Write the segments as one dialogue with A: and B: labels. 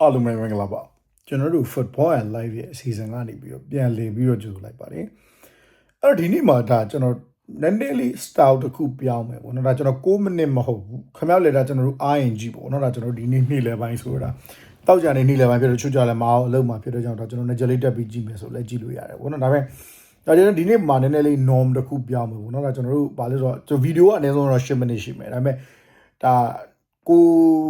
A: အားလုံးပဲမင်္ဂလာပါကျွန်တော်တို့ football and live ရဲ့အစီအစဉ်ကနေပြီးတော့ပြန်လည်ပြီးတော့ကြိုဆိုလိုက်ပါတယ်အဲ့တော့ဒီနေ့မှာဒါကျွန်တော်နည်းနည်းလေး style တစ်ခုပြောင်းမယ်ပေါ့နော်ဒါကျွန်တော်6မိနစ်မဟုတ်ဘူးခမောက်လေဒါကျွန်တော်တို့ ING ပေါ့နော်ဒါကျွန်တော်ဒီနေ့နေ့လယ်ပိုင်းဆိုတာတောက်ကြနေနေ့လယ်ပိုင်းဖြစ်တော့ချွတ်ကြလဲမအောင်အလုပ်မှာဖြစ်တော့ကြောင့်ဒါကျွန်တော် Nigeria တက်ပြီးကြည့်မယ်ဆိုလဲကြည့်လို့ရတယ်ပေါ့နော်ဒါပေမဲ့ဒါကျွန်တော်ဒီနေ့မှာနည်းနည်းလေး norm တစ်ခုပြောင်းမယ်ပေါ့နော်ဒါကျွန်တော်တို့ဘာလို့ဆိုတော့ကျွန်တော်ဗီဒီယိုကအနည်းဆုံးတော့10မိနစ်ရှိမယ်ဒါပေမဲ့ဒါ ကို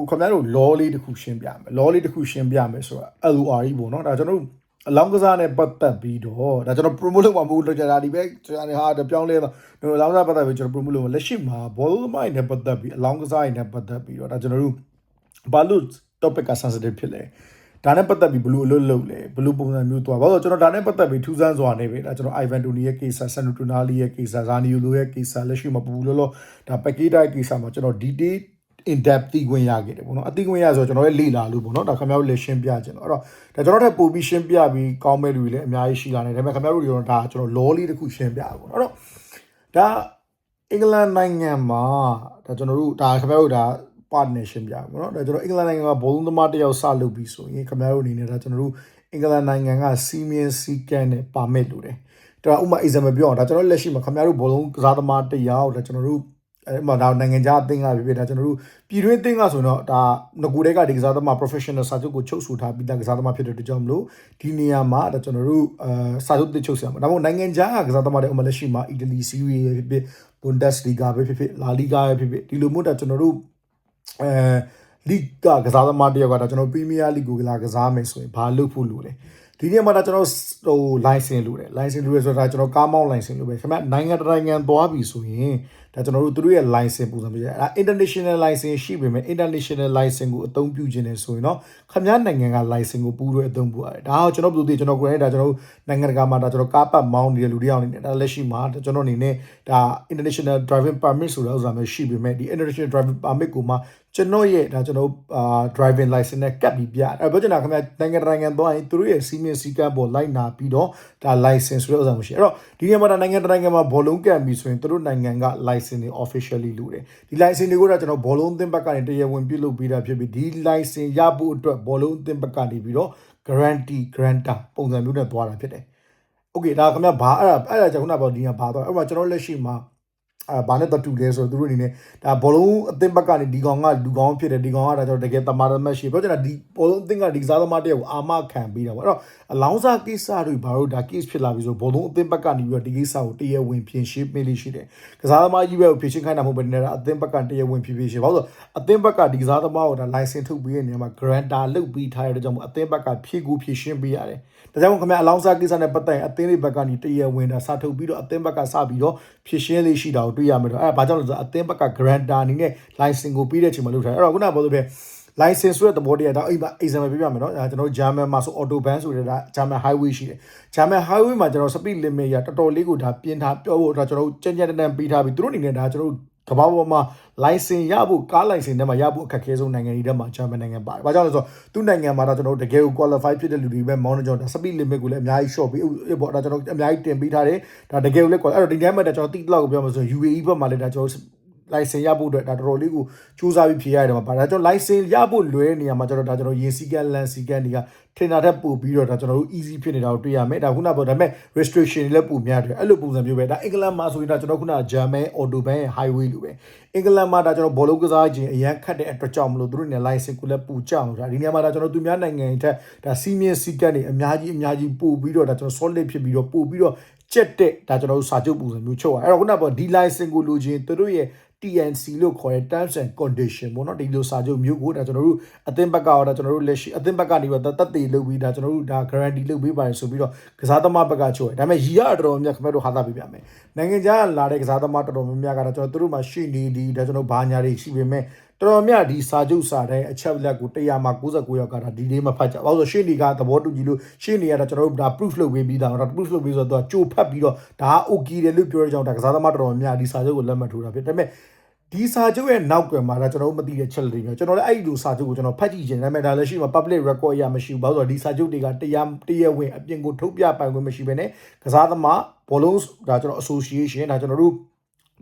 A: ခင်ဗျားတို့ law လေးတစ်ခုရှင်းပြမယ် law လေးတစ်ခုရှင်းပြမယ်ဆိုတာ LOR ကြီးပေါ့နော်ဒါကျွန်တော်တို့အလောင်းကစားနဲ့ပတ်သက်ပြီးတော့ဒါကျွန်တော် promote လုပ်မှာမဟုတ်လို့ကြာဒီပဲကျွန်တော်ဟာပြောင်းလဲတော့အလောင်းကစားပတ်သက်ပြီးကျွန်တော် promote လုပ်မှာလက်ရှိမှာ ball မိုင်းနဲ့ပတ်သက်ပြီးအလောင်းကစားနဲ့ပတ်သက်ပြီးတော့ဒါကျွန်တော်တို့ဘာလို့ topic က sensitive ဖြစ်လဲဒါနဲ့ပတ်သက်ပြီးဘလို့အလုပ်လုပ်လဲဘလို့ပုံစံမျိုးသွားဘာလို့ကျွန်တော်ဒါနဲ့ပတ်သက်ပြီးထူးဆန်းစွာနေပဲဒါကျွန်တော် Ivan Toni ရဲ့ case ဆန်တူနာလီရဲ့ case ဇာနီယိုလိုရဲ့ case လက်ရှိမှာပူပူလောလောဒါ package ရဲ့ case မှာကျွန်တော် detail in depth သိခွင့်ရခဲ့တယ်ပေါ့နော်အသိခွင့်ရဆိုတော့ကျွန်တော်ရဲ့လေ့လာလို့ပေါ့နော်ဒါခင်ဗျားတို့လည်းရှင်းပြခြင်းတော့အဲ့တော့ဒါကျွန်တော်ထပ်ပို့ပြီးရှင်းပြပြီးကောင်းမဲ့လူတွေလည်းအများကြီးရှိလာနေတယ်ဒါပေမဲ့ခင်ဗျားတို့တွေတော့ဒါကျွန်တော် law လေးတစ်ခုရှင်းပြပါပေါ့နော်အဲ့တော့ဒါအင်္ဂလန်နိုင်ငံမှာဒါကျွန်တော်တို့ဒါခင်ဗျားတို့ဒါ partnership ပြပါပေါ့နော်ဒါကျွန်တော်အင်္ဂလန်နိုင်ငံမှာဘုံသမားတစ်ယောက်စလုပ်ပြီးဆိုရင်ခင်ဗျားတို့အနေနဲ့ဒါကျွန်တော်တို့အင်္ဂလန်နိုင်ငံကစီမင်းစီကန်နဲ့ပါမစ်လို့တယ်ဒါဥမာ example ပြောအောင်ဒါကျွန်တော်လက်ရှိမှာခင်ဗျားတို့ဘလုံးကစားသမားတစ်ယောက်ဒါကျွန်တော်တို့ အဲ့မှာဒါနိုင်ငံခြားအသင်းကဖြစ်ဖြစ်ဒါကျွန်တော်တို့ပြည်တွင်းအသင်းကဆိုတော့ဒါငကူတဲ့ကဒီကစားသမား professional စာချုပ်ကိုချုပ်ဆိုထားပြီးသားကစားသမားဖြစ်တဲ့အတွက်ကြောင့်မလို့ဒီနေရာမှာဒါကျွန်တော်တို့အာစာချုပ်တစ်ချုပ်ဆရာမှာဒါမှမဟုတ်နိုင်ငံခြားကကစားသမားတွေဥမာလက်ရှိမှာ Italy Serie A ဖြစ်ဖြစ် Bundesliga ပဲဖြစ်ဖြစ် La Liga ပဲဖြစ်ဖြစ်ဒီလိုမျိုးဒါကျွန်တော်တို့အဲ league ကကစားသမားတယောက်ကဒါကျွန်တော် Premier League ကိုကလာကစားမယ်ဆိုရင်ဘာလုပ်ဖို့လိုလဲဒီနေ့မှာဒါကျွန်တော်ဟို license လိုတယ် license လိုရဆိုတာကျွန်တော်ကားမောင်း license လိုပဲခင်ဗျနိုင်ငံတစ်နိုင်ငံသွားပြီဆိုရင် ဒါကျွန်တော်တို့သူတို့ရဲ့ license ပုံစံပြရတယ်အဲ international license ရှိပေမဲ့ international license ကိုအသုံးပြုခြင်းနဲ့ဆိုရင်တော့ခင်ဗျနိုင်ငံက license ကိုပူးလို့အသုံးပြုရတယ်ဒါကကျွန်တော်တို့ဒီကျွန်တော်ကိုယ်နဲ့ဒါကျွန်တော်နိုင်ငံတကာမှာဒါကျွန်တော်ကားပတ်မောင်းနေတဲ့လူတွေအောင်နေတယ်ဒါလက်ရှိမှာဒါကျွန်တော်အနေနဲ့ဒါ international driving permit ဆိုတဲ့ဥစ္စာမျိုးရှိပေမဲ့ဒီ international driving permit ကိုမှကျွန်တော်ရဲ့ဒါကျွန်တော်အာ driving license နဲ့ကပ်ပြီးပြအဲ့ပြောချင်တာခင်ဗျနိုင်ငံတကာနိုင်ငံသွားရင်သူတို့ရဲ့စီမင်းစည်းကမ်းပေါ်လိုက်နာပြီးတော့ဒါ license ဆိုတဲ့ဥစ္စာမျိုးရှိအဲ့တော့ဒီနေရာမှာဒါနိုင်ငံတကာနိုင်ငံမှာဘောလုံးကပ်ပြီးဆိုရင်သူတို့နိုင်ငံက license တွေ officially လုပ်တယ်ဒီ license တွေကိုတော့ကျွန်တော်ဘောလုံးအသင်းဘက်ကနေတရားဝင်ပြုလုပ်ပေးတာဖြစ်ပြီးဒီ license ရဖို့အတွက်ဘောလုံးအသင်းဘက်ကနေပြီးတော့ guarantee grantor ပုံစံမျိုးနဲ့သွားတာဖြစ်တယ် okay ဒါခင်ဗျဘာအဲ့ဒါအဲ့ဒါကျွန်တော်ခုနကပြောဒီကဘာတော့အဲ့မှာကျွန်တော်လက်ရှိမှာ အာဘာနဲ့တတူလဲဆိုတော့သူတို့အနေနဲ့ဒါဘောလုံးအသင်းဘက်ကနေဒီကောင်ကလူကောင်းဖြစ်တယ်ဒီကောင်ကဒါကျွန်တော်တကယ်တမာတမတ်ရှိပြောချင်တာဒီဘောလုံးအသင်းကဒီကစားသမားတယောက်ကိုအာမခံပေးတာပေါ့အဲ့တော့အလောင်းစားကိစ္စတွေဘာလို့ဒါ case ဖြစ်လာပြီဆိုဘောလုံးအသင်းဘက်ကနေပြီးတော့ဒီကိစ္စကိုတရားဝင်ဖြေရှင်းပေးလို့ရှိတယ်ကစားသမားကြီးပဲကိုဖြေရှင်းခိုင်းတာမဟုတ်ဘဲနဲ့အသင်းဘက်ကတရားဝင်ဖြေဖြေရှင်းဘာလို့အသင်းဘက်ကဒီကစားသမားကိုဒါ license ထုတ်ပေးတဲ့နေရာမှာ grantor လုပ်ပြီးထားတဲ့ကြောင့်မို့အသင်းဘက်ကဖြေကူဖြေရှင်းပေးရတယ်ဒါကြောင့်ခင်ဗျအလောင်းစားကိစ္စနဲ့ပတ်သက်ရင်အသင်းတွေဘက်ကနေတရားဝင်တာစာထုတ်ပြီးတော့အသင်းဘက်ကစပြီးတော့ဖြည့်ရှင်းလေးရှိတာကိုတွေ့ရမယ်တော့အဲဒါဘာကြောင့်လဲဆိုတော့အသင်းဘက်က grantor အနေနဲ့ license ကိုပြီးတဲ့အချိန်မှာလုပ်ထားတယ်အဲ့တော့ခုနကပြောလို့ပဲ license ဆိုတဲ့သဘောတရားတော့အိမ်မှာ example ပြပြမယ်နော်အဲကျွန်တော် German မှာဆို autobahn ဆိုတဲ့ဒါ German highway ရှိတယ် German highway မှာကျွန်တော် speed limit ရတော်တော်လေးကိုဒါပြင်ထားပြောဖို့ဒါကျွန်တော်ကြမ်းကြမ်းတမ်းပေးထားပြီးသူတို့အနေနဲ့ဒါကျွန်တော် ကမ္ဘာပေါ်မှာ license ရဖို့ကား license ထဲမှာရဖို့အခက်အခဲဆုံးနိုင်ငံတွေထဲမှာ German နိုင်ငံပါတယ်။ဘာကြောင့်လဲဆိုတော့သူ့နိုင်ငံမှာတော့ကျွန်တော်တို့တကယ်ကို qualify ဖြစ်တဲ့လူတွေပဲမောင်းနေကြတော့ speed limit ကိုလည်းအများကြီး short ပြီးပေါ့ဒါကျွန်တော်အများကြီးတင်ပေးထားတယ်။ဒါတကယ်ကိုလည်း qualify အဲ့တော့ဒီတိုင်းမှာကျွန်တော်တိတိလောက်ကိုပြောမှာဆို UAE ဘက်မှာလည်းဒါကျွန်တော် license ရဖို့အတွက်ဒါတော်တော်လေးကိုစူးစမ်းပြီးဖြေရတယ်မှာပါဒါကြောင့် license ရဖို့လွယ်နေရမှာကျွန်တော်ဒါကျွန်တော်ရင်စီကန်းလန်စီကန်းတွေကထင်တာထက်ပိုပြီးတော့ဒါကျွန်တော်တို့ easy ဖြစ်နေတာကိုတွေ့ရမယ်ဒါခုနကပြောဒါပေမဲ့ restriction တွေလည်းပိုများတယ်အဲ့လိုပုံစံမျိုးပဲဒါအင်္ဂလန်မှာဆိုရင်ဒါကျွန်တော်ခုနက German autobahn highway လိုပဲအင်္ဂလန်မှာဒါကျွန်တော်ဘောလုံးကစားခြင်းအရန်ခတ်တဲ့အတွက်ကြောင့်မလို့သူတို့နေ license ကိုလည်းပူကြအောင်ဒါဒီနေရာမှာဒါကျွန်တော်သူများနိုင်ငံထက်ဒါစီမင်းစီကန်းတွေအများကြီးအများကြီးပို့ပြီးတော့ဒါကျွန်တော် solid ဖြစ်ပြီးတော့ပို့ပြီးတော့ကျက်တဲ့ဒါကျွန်တော်တို့စာချုပ်ပုံစံမျိုးချုပ်ရအဲ့တော့ခုနကပြောဒီ license ကိုလိုချင်သူတို့ရဲ့ TNC လို့ခေါ်တဲ့ terms and condition ပေါ့နော်ဒီလိုစာချုပ်မျိုးကိုဒါကျွန်တော်တို့အသင်းဘက်ကရောဒါကျွန်တော်တို့လက်ရှိအသင်းဘက်ကနေပြီးတော့တတ်တည်လုပ်ပြီးဒါကျွန်တော်တို့ဒါ guarantee လုပ်ပေးပါတယ်ဆိုပြီးတော့ကစားသမားဘက်ကချိုးတယ်ဒါပေမဲ့ရီရတော်တော်များခင်ဗျားတို့ဟာတာပြပြမယ်နိုင်ငံခြားလာတဲ့ကစားသမားတော်တော်များများကတော့ကျွန်တော်တို့မှာရှိနေဒီဒါကျွန်တော်ဘာညာတွေရှိပေမဲ့တော်တော်များဒီစာချုပ်စာတဲ့အချက်လက်ကို100မှာ69ယောက်ကဒါဒီလေးမဖတ်ကြဘာလို့ဆိုရှင်းနေကသဘောတူကြည့်လို့ရှင်းနေရတာကျွန်တော်တို့ဒါ proof လုပ်ပေးပြီးသားတော့ proof လုပ်ပေးဆိုတော့ကြိုဖတ်ပြီးတော့ဒါက okay တယ်လို့ပြောရကြအောင်ဒါကစားသမားတော်တော်များဒီစာချုပ်ကိုလက်မှတ်ထိုးတာဖြစ်ဒါပေမဲ့ ဒီစာချုပ်ရဲ့နောက်ကွယ်မှာဒါကျွန်တော်တို့မသိတဲ့ချက်တွေမျိုးကျွန်တော်လည်းအဲ့ဒီလိုစာချုပ်ကိုကျွန်တော်ဖတ်ကြည့်ခြင်းဒါပေမဲ့ဒါလည်းရှိမှာ public record ရမရှိဘူးဘာလို့ဆိုတော့ဒီစာချုပ်တွေကတရားတရားဝင်အပြင်ကိုထုတ်ပြပိုင်ခွင့်မရှိဘဲနဲ့ကစားသမားဘောလုံးဒါကျွန်တော် association ဒါကျွန်တော်တို့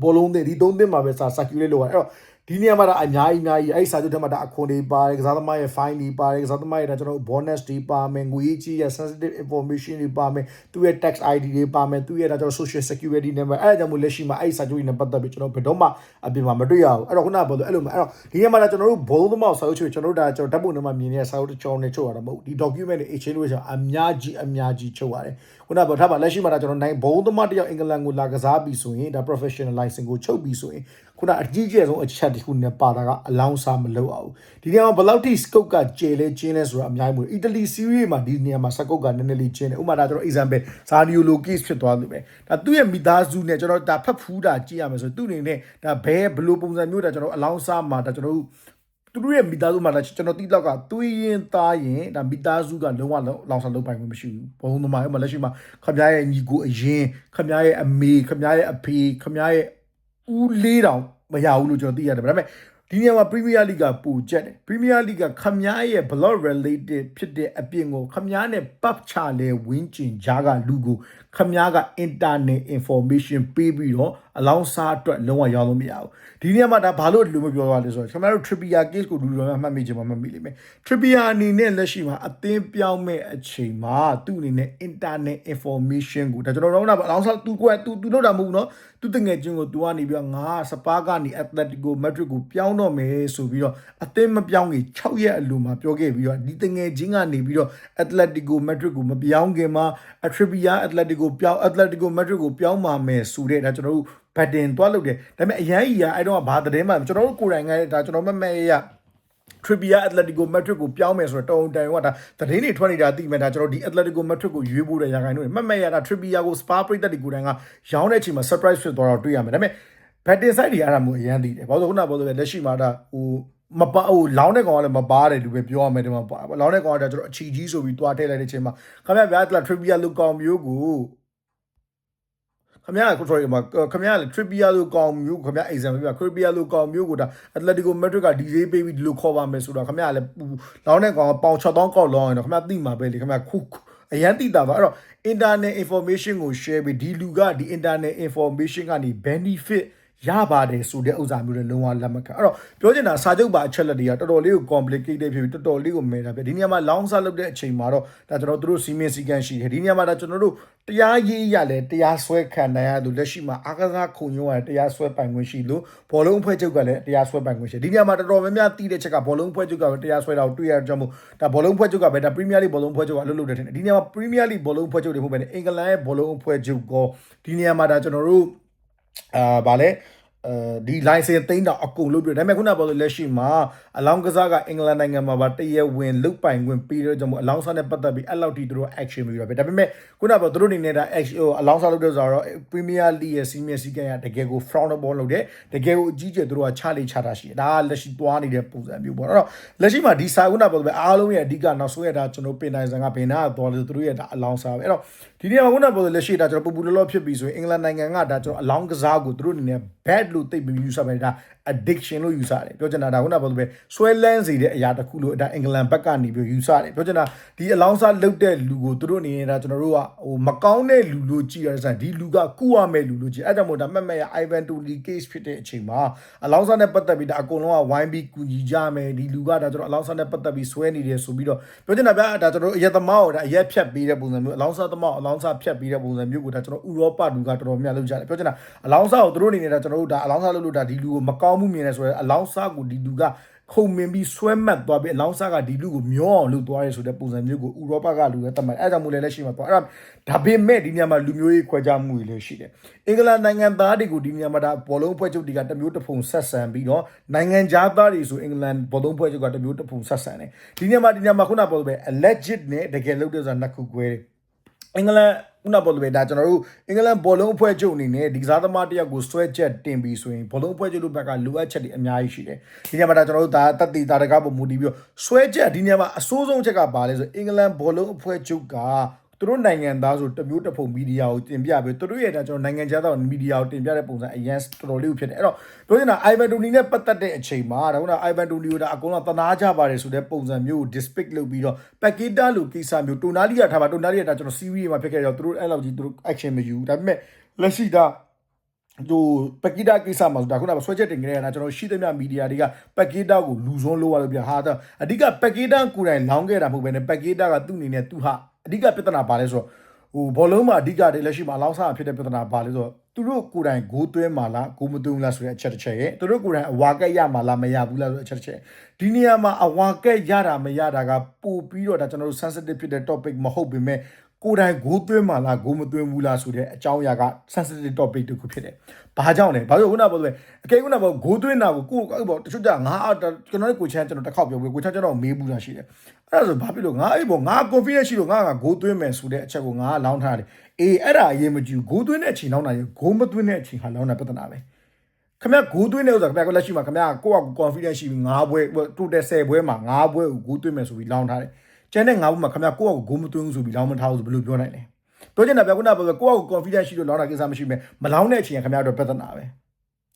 A: ဘောလုံးတွေဒီသုံးသင်းမှာပဲစာ circulate လုပ်ရတယ်အဲ့တော့ ဒီနေရာမှာဒါအများကြီးအများကြီးအဲ့ဒီစာချုပ်ထဲမှာဒါအခွန်တွေပါတယ်ကစားသမားရဲ့ fine တွေပါတယ်ကစားသမားရဲ့ဒါကျွန်တော်တို့ bonus တွေပါမယ်ငွေကြီးရဲ့ sensitive information တွေပါမယ်သူ့ရဲ့ tax ID တွေပါမယ်သူ့ရဲ့ဒါကျွန်တော် social security number အဲ့ဒါကြောင့်မို့လက်ရှိမှာအဲ့ဒီစာချုပ်တွေနဲ့ပတ်သက်ပြီးကျွန်တော်ဘယ်တော့မှအပြင်မှာမတွေ့ရဘူးအဲ့တော့ခုနကပြောလို့အဲ့လိုအဲ့တော့ဒီနေရာမှာဒါကျွန်တော်တို့ဘုံသမားစာချုပ်ချုပ်ကျွန်တော်တို့ဒါကျွန်တော်ဓာတ်ပုံထဲမှာမြင်နေတဲ့စာချုပ်တစ်ချောင်းနဲ့ချုပ်ရတာမဟုတ်ဒီ document တွေ exchange လို့ဆိုအများကြီးအများကြီးချုပ်ရတယ် ခုနကပြောထားပါလက်ရှိမှာဒါကျွန်တော်နိုင်ဘုံသမားတယောက်အင်္ဂလန်ကိုလာကစားပြီးဆိုရင်ဒါ professional license ကိုချုပ်ပြီးဆိုရင်ခုနအကြီးကျယ်ဆုံးအချက်တစ်ခုနဲ့ပါတာကအလောင်းစားမလုပ်အောင်ဒီနေရာမှာဘယ်လောက်ထိ scope ကကျယ်လဲကျင်းလဲဆိုတာအများကြီးမဟုတ်အီတလီ series မှာဒီနေရာမှာ scope ကနည်းနည်းလေးကျင်းတယ်ဥပမာဒါကျွန်တော် example ဇာနီယိုလို case ဖြစ်သွားလို့ပဲဒါသူ့ရဲ့မိသားစုနဲ့ကျွန်တော်ဒါဖတ်ဖူးတာကြည့်ရမယ်ဆိုသူ့အနေနဲ့ဒါဘယ်ဘယ်လိုပုံစံမျိုးဒါကျွန်တော်အလောင်းစားမှာဒါကျွန်တော်တို့ သူတို့ရဲ့မိသားစုမှာလည်းကျွန်တော်တိတော့ကသွေးရင်သားရင်ဒါမိသားစုကလုံးဝလောင်စာလုံးပိုင်ခွင့်မရှိဘူးဘုံသမားရဲ့မှာလက်ရှိမှာခမရဲ့ညီကိုအရင်ခမရဲ့အမေခမရဲ့အဖေခမရဲ့ဦးလေးတောင်မရဘူးလို့ကျွန်တော်သိရတယ်ဒါပေမဲ့ ဒီနေရာမှာ Premier League ကပူချက်တယ် Premier League ကခမားရဲ့ blood related ဖြစ်တဲ့အပြင်ကိုခမားနဲ့ pub ချလဲဝင်းကျင်ကြားကလူကိုခမားက internet information ပေးပြီးတော့အလောင်းစားအတွက်လုံးဝရောက်လို့မရဘူးဒီနေရာမှာဒါဘာလို့လူမပြောရလဲဆိုတော့ခမားတို့ Trippier case ကိုလူတော်များမှတ်မိချင်မှမှတ်မိလိမ့်မယ် Trippier အနေနဲ့လက်ရှိမှာအသင်းပြောင်းမဲ့အချိန်မှာသူ့အနေနဲ့ internet information ကိုဒါကျွန်တော်တို့ကတော့အလောင်းစားသူကသူသူလုပ်တာမဟုတ်ဘူးเนาะသူတငယ်ချင်းကိုသူကနေပြီးတော့ငါစပါးကနေ Atletico Madrid ကိုပြောင်း တော့မယ်ဆိုပြီးတော့အသင်းမပြောင်းခင်6ရက်အလိုမှာပြောခဲ့ပြီးတော့ဒီတငယ်ချင်းကနေပြီးတော့ Atletico Madrid ကိုမပြောင်းခင်မှာ Trippier Atletico ပြောင်း Atletico Madrid ကိုပြောင်းมาမယ်ဆိုတဲ့ဒါကျွန်တော်တို့ဘတ်တင်တွားလုပ်တယ်ဒါပေမဲ့အရန်ကြီးကအဲ့တော့ဘာသတင်းမှကျွန်တော်တို့ကိုယ်တိုင်ကဒါကျွန်တော်မမဲရ Trippier Atletico Madrid ကိုပြောင်းမယ်ဆိုတော့တုံတိုင်ကဒါသတင်းတွေထွက်နေတာသိမယ်ဒါကျွန်တော်ဒီ Atletico Madrid ကိုရွေးဖို့တဲ့ရာခိုင်နှုန်းတွေမှတ်မဲ့ရတာ Trippier ကို Spa ပြိသက်တွေကိုယ်တိုင်ကရောင်းတဲ့အချိန်မှာ surprise ဖြစ်သွားတော့တွေ့ရမယ်ဒါပေမဲ့ betting site တွေအဲ့ဒါမျိုးအရန်သိတယ်ဘာလို့လဲခုနကပြောလို့ပဲလက်ရှိမှာဒါဟိုမပါဟိုလောင်းတဲ့ကောင်ကလည်းမပါတယ်လူပဲပြောရမယ်ဒီမှာပါလောင်းတဲ့ကောင်ကဒါကျွန်တော်အချီကြီးဆိုပြီးတွားထည့်လိုက်တဲ့အချိန်မှာခင်ဗျာဗျာတလာ Trippier လူကောင်မျိုးကိုခမရကို sorry မှာခမရလေ Trippier လို့ကောင်းမျိုးခမရ exam ပြပါ Trippier လို့ကောင်းမျိုးကိုဒါ Atletico Madrid ကဒီဈေးပေးပြီးဒီလိုခေါ်ပါမယ်ဆိုတော့ခမရလည်းလောင်းတဲ့ကောင်ပေါင်6000ကောက်လောင်းရင်တော့ခမရသိမှာပဲလေခမရခုအရန်တိတာပါအဲ့တော့ internet information ကို share ပြီးဒီလူကဒီ internet information ကနေ benefit ရပါတယ်ဆိုတဲ့ဥစ္စာမျိုးတွေလုံးဝလက်မခံအဲ့တော့ပြောချင်တာစာချုပ်ပါအချက်လက်တွေကတော်တော်လေးကို complicated ဖြစ်ပြီးတော်တော်လေးကိုမဲတာပဲဒီနေရာမှာ long စားလုပ်တဲ့အချိန်မှာတော့ဒါကျွန်တော်တို့စီမင်းစီကန်းရှိတယ်ဒီနေရာမှာဒါကျွန်တော်တို့တရားရေးရလဲတရားစွဲခံနိုင်ရလို့လက်ရှိမှာအာကစားခုံရုံးရတရားစွဲပိုင်ခွင့်ရှိလို့ဘောလုံးအဖွဲ့ချုပ်ကလည်းတရားစွဲပိုင်ခွင့်ရှိဒီနေရာမှာတော်တော်များများတည်တဲ့ချက်ကဘောလုံးအဖွဲ့ချုပ်ကပဲတရားစွဲတာကိုတွေ့ရကြမို့ဒါဘောလုံးအဖွဲ့ချုပ်ကပဲဒါ Premier League ဘောလုံးအဖွဲ့ချုပ်ကအလုပ်လုပ်တယ်ထင်တယ်ဒီနေရာမှာ Premier League ဘောလုံးအဖွဲ့ချုပ်တွေမဟုတ်ဘဲနဲ့အင်္ဂလန်ရဲ့ဘောလုံးအဖွဲ့ချုပ်ကောဒီနေရာမှာဒါကျွန်တော်တို့ အာဗာလဲ အဲဒီ license သိမ်းတာအကုန်လုပ်ပြတယ်ဒါပေမဲ့ခုနကပြောလို့လက်ရှိမှာအလောင်းကစားကအင်္ဂလန်နိုင်ငံမှာပါတရဝင်လုတ်ပိုင်ခွင့်ပြီးတော့ကြောင့်မို့အလောင်းစားနဲ့ပတ်သက်ပြီးအဲ့လောက်ထိသူတို့ action ပြီးတော့ပဲဒါပေမဲ့ခုနကပြောသူတို့အနေနဲ့ဒါ action ဟိုအလောင်းစားလုပ်တဲ့ဆိုတော့ Premier League ရဲ့ senior စီကံရတကယ်ကို frownable လုပ်တယ်တကယ်ကိုအကြီးကျယ်သူတို့ကချလေချတာရှိတယ်ဒါကလက်ရှိသွားနေတဲ့ပုံစံမျိုးပေါ့အဲ့တော့လက်ရှိမှာဒီစာခုနကပြောလို့ပဲအားလုံးရဲ့အဓိကနောက်ဆုံးရတာကျွန်တော်ပင်နိုင်ဆန်ကဘယ်နာသွားလို့သူတို့ရဲ့ဒါအလောင်းစားပဲအဲ့တော့ဒီနေ့ကခုနကပြောလို့လက်ရှိဒါကျွန်တော်ပူပူလောလောဖြစ်ပြီးဆိုရင်အင်္ဂလန်နိုင်ငံကဒါကျွန်တော်အလောင်းကစားကိုသူတို့အနေနဲ့ bad လို့သိပြီး use ပဲဒါ addiction လို့ use ရတယ်ပြောချင်တာဒါခုနကပြောလို့ပဲဆွဲလန်းစေတဲ့အရာတစ်ခုလို့ဒါအင်္ဂလန်ဘက်ကနေပြီး use ရတယ်ပြောချင်တာဒီအလောင်းစားလုတ်တဲ့လူကိုသူတို့အနေနဲ့ဒါကျွန်တော်တို့ကဟိုမကောင်းတဲ့လူလို့ကြည်ရတဲ့ဆိုင်ဒီလူကကုရမဲ့လူလို့ကြည်အဲ့ကြောင့်မို့ဒါမှတ်မဲ့ရ Ivan Toney case ဖြစ်တဲ့အချိန်မှာအလောင်းစားနဲ့ပတ်သက်ပြီးဒါအကုန်လုံးကဝိုင်းပြီးကူညီကြမယ်ဒီလူကဒါကျွန်တော်အလောင်းစားနဲ့ပတ်သက်ပြီးဆွဲနေတယ်ဆိုပြီးတော့ပြောချင်တာဗျာဒါကျွန်တော်အရက်သမားကိုဒါအရက်ဖြတ်ပေးတဲ့ပုံစံမျိုးအလောင်းစားသမားအလောင်းစားဖြတ်ပေးတဲ့ပုံစံမျိုးကိုဒါကျွန်တော်ဥရောပလူကတော်တော်များလုပ်ကြတယ်ပြောချင်တာအလောင်းစားကိုသူတို့အနေနဲ့ဒါကျွန်တော်တို့ဒါအလောင်းစားလုပ်လို့ဒါဒီလူကိုမကောင်းမှုမြင်နေဆိုရဲအလောင်းစားကိုဒီလူကခုံမင်ပြီးဆွဲမှတ်သွားပြီးအလောင်းစားကဒီလူကိုမျောအောင်လုပ်သွားရဲဆိုတဲ့ပုံစံမျိုးကိုဥရောပကလူရဲ့တမန်အဲကြောင့်မို့လဲလက်ရှိမှာပေါ့အဲ့ဒါဒါပေမဲ့ဒီနေရာမှာလူမျိုးရေးခွဲခြားမှုတွေလည်းရှိတယ်အင်္ဂလန်နိုင်ငံသားတွေကိုဒီနေရာမှာဒါဘောလုံးဖွဲ့ချုပ်တွေကတမျိုးတစ်ဖုံဆက်ဆံပြီးတော့နိုင်ငံခြားသားတွေဆိုအင်္ဂလန်ဘောလုံးဖွဲ့ချုပ်ကတမျိုးတစ်ဖုံဆက်ဆံတယ်ဒီနေရာမှာဒီနေရာမှာခုနပြောလို့ပဲ alleged နဲ့တကယ်လုပ်တဲ့ဆိုတာနှစ်ခု꿰တယ် အင်္ဂလန်ခုနပေါ်လို့ပဲဒါကျွန်တော်တို့အင်္ဂလန်ဘောလုံးအဖွဲ့ချုပ်အနေနဲ့ဒီကစားသမားတယောက်ကိုဆွဲချက်တင်ပြီးဆိုရင်ဘောလုံးအဖွဲ့ချုပ်တို့ဘက်ကလိုအပ်ချက်တွေအများကြီးရှိတယ်ဒီညမှာဒါကျွန်တော်တို့ဒါတက်တီတာတကားပုံမူတည်ပြီးတော့ဆွဲချက်ဒီညမှာအစိုးဆုံးချက်ကပါလဲဆိုအင်္ဂလန်ဘောလုံးအဖွဲ့ချုပ်က သူတို့နိုင်ငံသားဆိုတမျိုးတစ်ဖုံမီဒီယာကိုတင်ပြပြီးသူတို့ရဲ့ဒါကျွန်တော်နိုင်ငံခြားသားမီဒီယာကိုတင်ပြတဲ့ပုံစံအရင်တော်တော်လေးကိုဖြစ်တယ်အဲ့တော့ပြောချင်တာ Ivan Toney နဲ့ပတ်သက်တဲ့အချိန်မှာဒါက Ivan Toney ကိုဒါအကုန်လုံးတနာကြပါတယ်ဆိုတဲ့ပုံစံမျိုးကို depict လုပ်ပြီးတော့ Paqueta လို့ကိစ္စမျိုးတိုနာလီကထားပါတိုနာလီကဒါကျွန်တော် series မှာဖြစ်ခဲ့တော့သူတို့အဲ့လောက်ကြီးသူတို့ action မယူဒါပေမဲ့လက်ရှိဒါဟိုပကီတာကိစ္စမှာဒါခုနကဆွဲချက်တင်ကြရတာကျွန်တော်ရှိသမျှမီဒီယာတွေကပကီတာကိုလူစွန်းလို့ရလို့ပြဟာတော့အဓိကပကီတာကိုယ်တိုင်လောင်းခဲ့တာမဟုတ်ဘဲနဲ့ပကီတာကသူ့အနေနဲ့သူဟာ အဓိကပြဿနာပါလဲဆိုတော့ဟိုဘောလုံးမှာအဓိကတည်းလက်ရှိမှာလောင်းစားဖြစ်တဲ့ပြဿနာပါလဲဆိုတော့ သူတို့ကိုယ်တိုင်ဂိုးသွင်းမှာလားဂိုးမသွင်းဘူးလားဆိုတဲ့အချက်တစ်ချက်ရဲ့သူတို့ကိုယ်တိုင်အဝါကက်ရမှာလားမရဘူးလားဆိုတဲ့အချက်တစ်ချက်ဒီနေရာမှာအဝါကက်ရတာမရတာကပို့ပြီးတော့ဒါကျွန်တော်တို့ sensitive ဖြစ်တဲ့ topic မဟုတ်ပေမဲ့ကိုယ်တိုင်ဂိုးသွင်းမှာလားဂိုးမသွင်းဘူးလားဆိုတဲ့အကြောင်းအရာက sensitive topic တစ်ခုဖြစ်တယ်။ဘာကြောင့်လဲ။ဘာလို့ခုနကပြောလို့အကယ်ခုနကပြောဂိုးသွင်းတာကိုကိုယ်ပေါ့တချို့ကြငါကျွန်တော်လည်းကိုချမ်းကျွန်တော်တစ်ခေါက်ပြောပြီးကိုချမ်းကျွန်တော်မေးဘူးလားရှိတယ်။အဲ့ဒါဆိုဘာဖြစ်လို့ငါအဲ့ပေါ့ငါ confidence ရှိလို့ငါကဂိုးသွင်းမယ်ဆိုတဲ့အချက်ကိုငါကလောင်းထားတယ်။ အေးအဲ့ဒါအရေးမကြည့်ဂိုးသွင်းတဲ့အချိန်လောင်းတာရင်ဂိုးမသွင်းတဲ့အချိန်ဟာလောင်းတာပြဿနာပဲ။ခမရဂိုးသွင်းတဲ့ဥစ္စာခမရကလက်ရှိမှာခမရကိုယ့်အကူ confidence ရှိပြီး9ဘွဲ total 10ဘွဲမှာ9ဘွဲကိုဂိုးသွင်းမယ်ဆိုပြီးလောင်းထားတယ်။ကျန်တဲ့9ဘွဲမှာခမရကိုယ့်အကူဂိုးမသွင်းဘူးဆိုပြီးလောင်းမထားဘူးဆိုဘယ်လိုပြောနိုင်လဲ။ပြောချင်တာပြောခုနကပြောကိုယ့်အကူ confidence ရှိလို့လောင်းတာကိစ္စမရှိမဲ့မလောင်းတဲ့အချိန်ကခမရတော့ပြဿနာပဲ။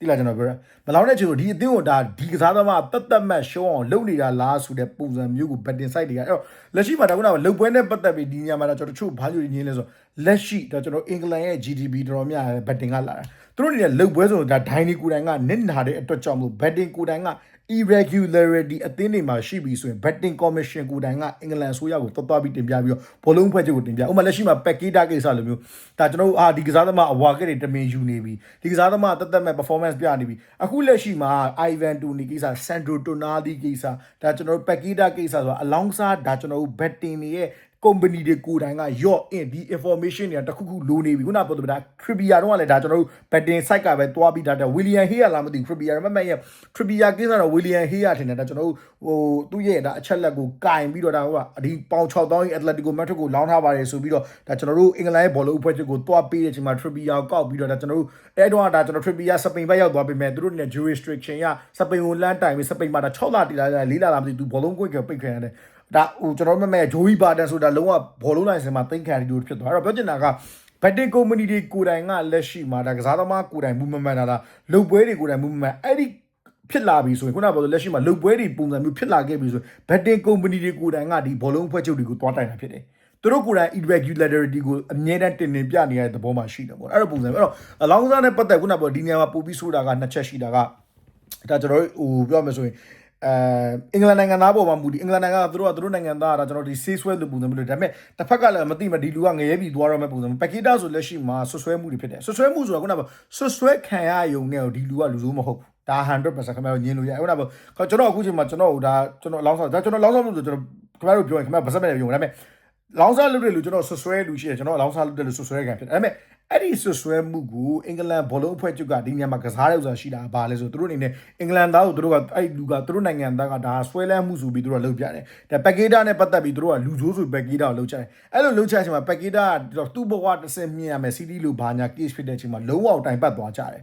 A: တိလာကျွန်တော်ပြောရမလောင်းတဲ့အချိန်ကိုဒီအသင်းကိုဒါဒီကစားသမားတတ်တတ်မှတ်ရှုံးအောင်လုပ်နေတာလားဆိုတဲ့ပုံစံမျိုးကို betting site တွေကအဲ့တော့လက်ရှိမှာဒါကနာလုတ်ပွဲနဲ့ပတ်သက်ပြီးဒီညမှာဒါကျွန်တော်တို့ဘာလို့ညင်းလဲဆိုလက်ရှိဒါကျွန်တော်အင်္ဂလန်ရဲ့ GDP တော်တော်များ betting ကလာတာသူတို့အနေနဲ့လုတ်ပွဲဆိုဒါဒိုင်းနီကိုတိုင်ကနစ်နာတဲ့အတွက်ကြောင့်မလို့ betting ကိုတိုင်က irregularity အသင်းတွေမှာရှိပြီဆိုရင် betting commission ကိုတိုင်ကအင်္ဂလန်ဆိုရကိုတော်တော်ပြီးတင်ပြပြီးတော့ဘောလုံးဖွဲ့ချက်ကိုတင်ပြဥပမာလက်ရှိမှာ package ကိစ္စလိုမျိုးဒါကျွန်တော်တို့အာဒီကစားသမားအဝါကက်တွေတမင်ယူနေပြီဒီကစားသမားတက်တက်မဲ့ performance ပြနေပြီအခုလက်ရှိမှာ Ivan Toney ကိစ္စ Sandro Tonali ကိစ္စဒါကျွန်တော်တို့ package ကိစ္စဆိုတာ alongside ဒါကျွန်တော်တို့ betting တွေရဲ့ company တွေကိုယ်တိုင်က yaw in ဒီ information တွေကတခုခုလိုနေပြီခုနပြောတဲ့ဒါ Trivia တော့လည်းဒါကျွန်တော်တို့ betting site ကပဲတွားပြီးဒါတဲ့ William Hay လားမသိဘူး Trivia မမရဲ့ Trivia ကိစ္စတော့ William Hay ထင်တယ်ဒါကျွန်တော်တို့ဟိုသူ့ရဲ့ဒါအချက်လက်ကိုကင်ပြီးတော့ဒါဟိုကအဒီပေါင်6000ရဲ့ Atletico Madrid ကိုလောင်းထားပါတယ်ဆိုပြီးတော့ဒါကျွန်တော်တို့အင်္ဂလန်ရဲ့ဘောလုံးအဖွဲ့ချုပ်ကိုတွားပေးတဲ့အချိန်မှာ Trivia ကိုကောက်ပြီးတော့ဒါကျွန်တော်တို့အဲတော့ဒါကျွန်တော် Trivia စပိန်ဘက်ရောက်သွားပြီမဲ့သူတို့နဲ့ jurisdiction ရစပိန်ကိုလမ်းတိုင်ပြီးစပိန်မှာဒါ6လတီလာ4လလာမသိဘူးဘောလုံးကွက်ကပိတ်ခံရတယ် ဒါဟိုကျွန်တော်မမဲဂျိုးဘီဘာတန်ဆိုတာလုံးဝဘောလုံးလိုင်စင်မှာတင်ခံရီလို့ဖြစ်သွားအဲ့တော့ပြောချင်တာက betting company တွေကိုယ်တိုင်ကလက်ရှိမှာဒါကစားသမားကိုယ်တိုင်မူမမှန်တာလားလုတ်ပွဲတွေကိုယ်တိုင်မူမမှန်အဲ့ဒီဖြစ်လာပြီဆိုရင်ခုနကပြောလို့လက်ရှိမှာလုတ်ပွဲတွေပုံစံမျိုးဖြစ်လာခဲ့ပြီဆိုရင် betting company တွေကိုယ်တိုင်ကဒီဘောလုံးဖွဲ့ချုပ်တွေကိုတွားတိုင်တာဖြစ်တယ်သူတို့ကိုယ်တိုင် irregularity ကိုအမြဲတမ်းတင်တင်ပြနေရတဲ့သဘောမှရှိတယ်ပေါ့အဲ့တော့ပုံစံမျိုးအဲ့တော့အလောင်းစားနဲ့ပတ်သက်ခုနကပြောဒီနေရာမှာပို့ပြီးဆိုတာကနှစ်ချက်ရှိတာကဒါကျွန်တော်တို့ဟိုပြောမယ်ဆိုရင် အဲအင်္ဂလန်နိုင်ငံသားပေါ်မှာမူဒီအင်္ဂလန်နိုင်ငံကသူတို့ကသူတို့နိုင်ငံသားကကျွန်တော်ဒီ safe swell လို့ပုံစံမျိုးလို့ဒါပေမဲ့တစ်ဖက်ကလည်းမသိမဒီလူကငရဲပြီးသွားတော့မဲ့ပုံစံမျိုးပက်ကီတာဆိုလက်ရှိမှာဆွဆွဲမှုတွေဖြစ်တယ်ဆွဆွဲမှုဆိုတာခုနကဆွဆွဲခံရယုံနဲ့ဒီလူကလူစိုးမဟုတ်ဘူးဒါ100%ခင်ဗျားတို့ညင်းလို့ရခုနကကျွန်တော်အခုချိန်မှာကျွန်တော်ဒါကျွန်တော်လောင်းစားဒါကျွန်တော်လောင်းစားလို့ဆိုကျွန်တော်ခင်ဗျားတို့ပြောရင်ခင်ဗျားဗစက်မဲ့ပြောဒါပေမဲ့လောင်းစားလုပ်တယ်လို့ကျွန်တော်ဆွဆွဲလူရှိတယ်ကျွန်တော်လောင်းစားလုပ်တယ်လို့ဆွဆွဲခံဖြစ်တယ်ဒါပေမဲ့ အဲ့ဒီဆွဆွဲမှုကိုအင်္ဂလန်ဘောလုံးအဖွဲ့ချုပ်ကဒီညမှာကစားတဲ့ဥစ္စာရှိတာဘာလဲဆိုသူတို့အနေနဲ့အင်္ဂလန်သားကိုသူတို့ကအဲ့လူကသူတို့နိုင်ငံသားကဒါဆွဲလန်းမှုဆိုပြီးသူတို့ကလုပ်ပြတယ်ဒါပက်ကီတာနဲ့ပတ်သက်ပြီးသူတို့ကလူဆိုးဆိုပက်ကီတာကိုလုပ်ချတယ်အဲ့လိုလုပ်ချတဲ့အချိန်မှာပက်ကီတာကသူ့ဘဝတစ်စက်မြင်ရမယ်စီးတီးလိုဘာညာ case ဖြစ်တဲ့အချိန်မှာလုံးဝတိုင်ပတ်သွားကြတယ်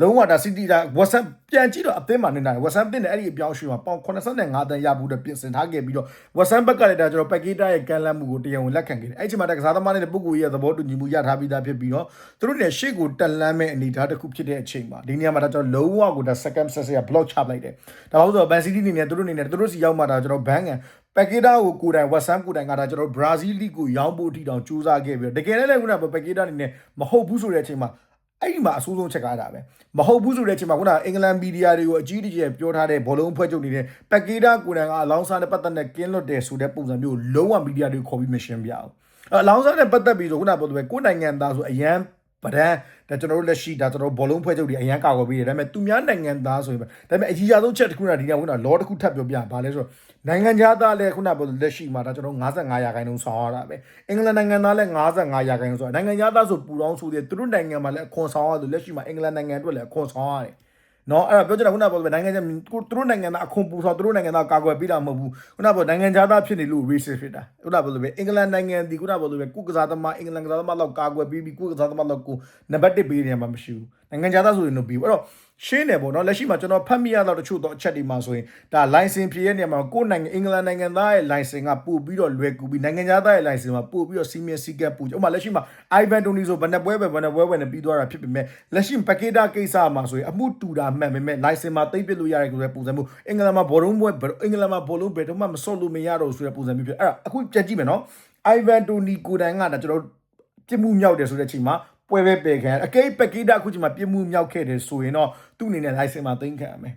A: လုံးဝဒါစီတီဒါ WhatsApp ပြန်ကြည့်တော့အသင်းမှာနေတာ WhatsApp တင်တဲ့အဲ့ဒီအပြောင်းရွှေ့မှာပေါင်85တန်ရဘူးတဲ့ပြင်ဆင်ထားခဲ့ပြီးတော့ WhatsApp ဘက်ကလည်းဒါကျွန်တော် Packeta ရဲ့ကန်လန့်မှုကိုတရားဝင်လက်ခံခဲ့တယ်အဲ့ဒီမှာဒါကစားသမားနဲ့ပုဂ္ဂိုလ်ရဲ့သဘောတူညီမှုရထားပြီးသားဖြစ်ပြီးတော့သူတို့နဲ့ရှေ့ကိုတက်လန်းမဲ့အနေအထားတစ်ခုဖြစ်တဲ့အချိန်မှာဒီနေရာမှာဒါကျွန်တော်လုံးဝကိုဒါ second set က block ချပလိုက်တယ်ဒါပါလို့ဆိုတော့ Man City အနေနဲ့သူတို့အနေနဲ့သူတို့စီရောက်မှဒါကျွန်တော် ban ကန်ပက်ကီတာကိုကိုယ်တိုင် WhatsApp ကိုယ်တိုင်ကဒါကျွန်တော်ဘရာဇီးလိကိုရောင်းဖို့အထိတောင်ကြိုးစားခဲ့ပြီးတော့တကယ်လည်းခုနကပက်ကီတာအနေနဲ့မဟုတ်ဘူးဆိုတဲ့အချိန်မှာ အဲ့ဒီမှာအဆိုးဆုံးချက်ကားတာပဲမဟုတ်ဘူးဆိုတဲ့အချိန်မှာခုနအင်္ဂလန်မီဒီယာတွေကိုအကြီးအကျယ်ပြောထားတဲ့ဘောလုံးဖွဲ့ချုပ်နေတဲ့ပက်ကီတာကိုယ်တိုင်ကအလောင်းစားနဲ့ပတ်သက်တဲ့ကင်းလွတ်တယ်ဆိုတဲ့ပုံစံမျိုးလုံးဝမီဒီယာတွေကိုခေါ်ပြီးမရှင်းပြအောင်အလောင်းစားနဲ့ပတ်သက်ပြီးဆိုခုနပြောတဲ့ကိုယ်နိုင်ငံသားဆိုအရန်ပဒန်းဒါကျွန်တော်တို့လက်ရှိဒါကျွန်တော်ဘောလုံးဖွဲ့ချုပ်တွေအရန်ကာကွယ်ပေးတယ်ဒါပေမဲ့သူများနိုင်ငံသားဆိုရင်ဒါပေမဲ့အကြီးအကျဆုံးချက်တစ်ခုကဒီကခုနလောတစ်ခုထပ်ပြောပြပါလဲဆိုတော့ နိုင်ငံသားလည်းခုနပြောလက်ရှိမှာဒါကျွန်တော်55ရာခိုင်နှုန်းဆောင်ရတာပဲအင်္ဂလန်နိုင်ငံသားလည်း55ရာခိုင်နှုန်းဆိုနိုင်ငံသားဆိုပူတောင်းဆိုတဲ့သူတို့နိုင်ငံမှာလည်းအခွန်ဆောင်ရတယ်လက်ရှိမှာအင်္ဂလန်နိုင်ငံအတွက်လည်းအခွန်ဆောင်ရတယ်နော်အဲ့တော့ပြောချင်တာခုနကပြောတယ်နိုင်ငံခြားကိုသူတို့နိုင်ငံသားအခွန်ပူဆောင်သူတို့နိုင်ငံသားကာကွယ်ပေးတာမဟုတ်ဘူးခုနကပြောနိုင်ငံခြားသားဖြစ်နေလို့ racist ဖြစ်တာခုနကပြောလို့ပဲအင်္ဂလန်နိုင်ငံဒီခုနကပြောလို့ပဲကုကစားသမားအင်္ဂလန်ကစားသမားလောက်ကာကွယ်ပေးပြီးကုကစားသမားလောက်ကိုနံပါတ်1ပေးနေမှာမရှိဘူးနိုင်ငံခြားသားဆိုရင်တော့ပြီးဘူးအဲ့တော့ ရှင်းတယ်ပေါ့နော်လက်ရှိမှာကျွန်တော်ဖတ်မိရတော့တချို့တော့အချက်တွေမှာဆိုရင်ဒါ license ဖြည့်ရနေမှာကိုယ်နိုင်ငံအင်္ဂလန်နိုင်ငံသားရဲ့ license ကပို့ပြီးတော့လွယ်ကူပြီးနိုင်ငံခြားသားရဲ့ license မှာပို့ပြီးတော့စီမင်းစီကပ်ပို့ဥပမာလက်ရှိမှာ Ivan Toni ဆိုဘယ်နှပွဲပဲဘယ်နှပွဲပဲနဲ့ပြီးသွားတာဖြစ်ပေမဲ့လက်ရှိ Paketa ကိစ္စမှာဆိုရင်အမှုတူတာမှန်ပေမဲ့ license မှာတိတ်ပစ်လို့ရတဲ့ဆိုတဲ့ပုံစံမျိုးအင်္ဂလန်မှာဘောလုံးပွဲအင်္ဂလန်မှာဘောလုံးဘယ်တော့မှမဆော့လို့မရတော့ဆိုတဲ့ပုံစံမျိုးဖြစ်အဲ့ဒါအခုကြည့်ကြည့်မယ်နော် Ivan Toni ကိုတိုင်ကဒါကျွန်တော်ပြစ်မှုမြောက်တယ်ဆိုတဲ့အချိန်မှာပွဲပဲပယ်ခံရအကိတ်ပကိတာအခုချိန်မှာပြစ်မှုမြောက်ခဲ့တယ်ဆိုရင်တော့ သူ့အနေနဲ့ license မှာသိမ်းခံရမယ်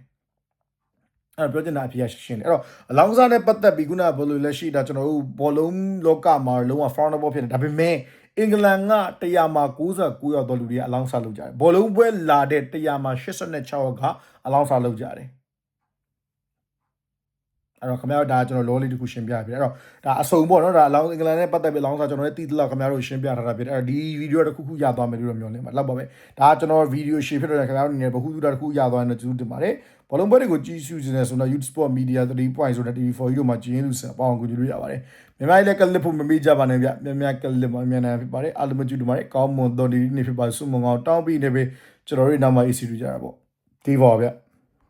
A: အဲ့တော့ပြောချင်တာအဖြစ်ရှင်းတယ်အဲ့တော့အလောင်းစားနဲ့ပတ်သက်ပြီးခုနကဘယ်လိုလဲရှိတာကျွန်တော်တို့ဘောလုံးလောကမှာလုံးဝ frownable ဖြစ်နေဒါပေမဲ့အင်္ဂလန်က100မှာ69ရောက်သောလူတွေကအလောင်းစားလုပ်ကြတယ်ဘောလုံးပွဲလာတဲ့100မှာ86ရောက်က အလောင်းစားလုပ်ကြတယ် အဲ့တော့ခင်ဗျားတို့ဒါကျွန်တော်လောလေးတစ်ခုရှင်းပြပြတယ်အဲ့တော့ဒါအစုံပေါ့နော်ဒါအလောင်းအင်္ဂလန်နဲ့ပတ်သက်ပြီးအလောင်းစားကျွန်တော်လည်းတည်တလောက်ခင်ဗျားတို့ရှင်းပြထားတာဖြစ်တယ်အဲ့တော့ဒီဗီဒီယိုတစ်ခုခုရသွားမယ်လို့တော့မျှော်လင့်ပါလောက်ပါပဲဒါကကျွန်တော်ဗီဒီယိုရှင်းဖြစ်တော့ခင်ဗျားတို့အနေနဲ့ဘ ഹു တုတာတစ်ခုရသွားရင်တော့ကျေးဇူးတင်ပါတယ်ဘောလုံးပွဲတွေကိုကြည့်ရှုနေတယ်ဆိုတော့ YouTube Sport Media 3 point ဆိုတဲ့ TV4 ကြီးတို့မှာကျင်းလို့စပေါအောင်ကူကြည့်လို့ရပါတယ်မြန်မာလည်းကလစ်ဖို့မမေ့ကြပါနဲ့ဗျမြန်မာကလစ်မမြန်နိုင်ဖြစ်ပါတယ်အားလုံးမကြည့်လို့ပါတယ်ကောင်းမွန်တော်ဒီနေ့ဖြစ်ပါဆုမွန်အောင်တောင်းပြီးနေပြီကျွန်တော်တို့နောက်မှ AC တူကြတာပေါ့ဒီပါဗျ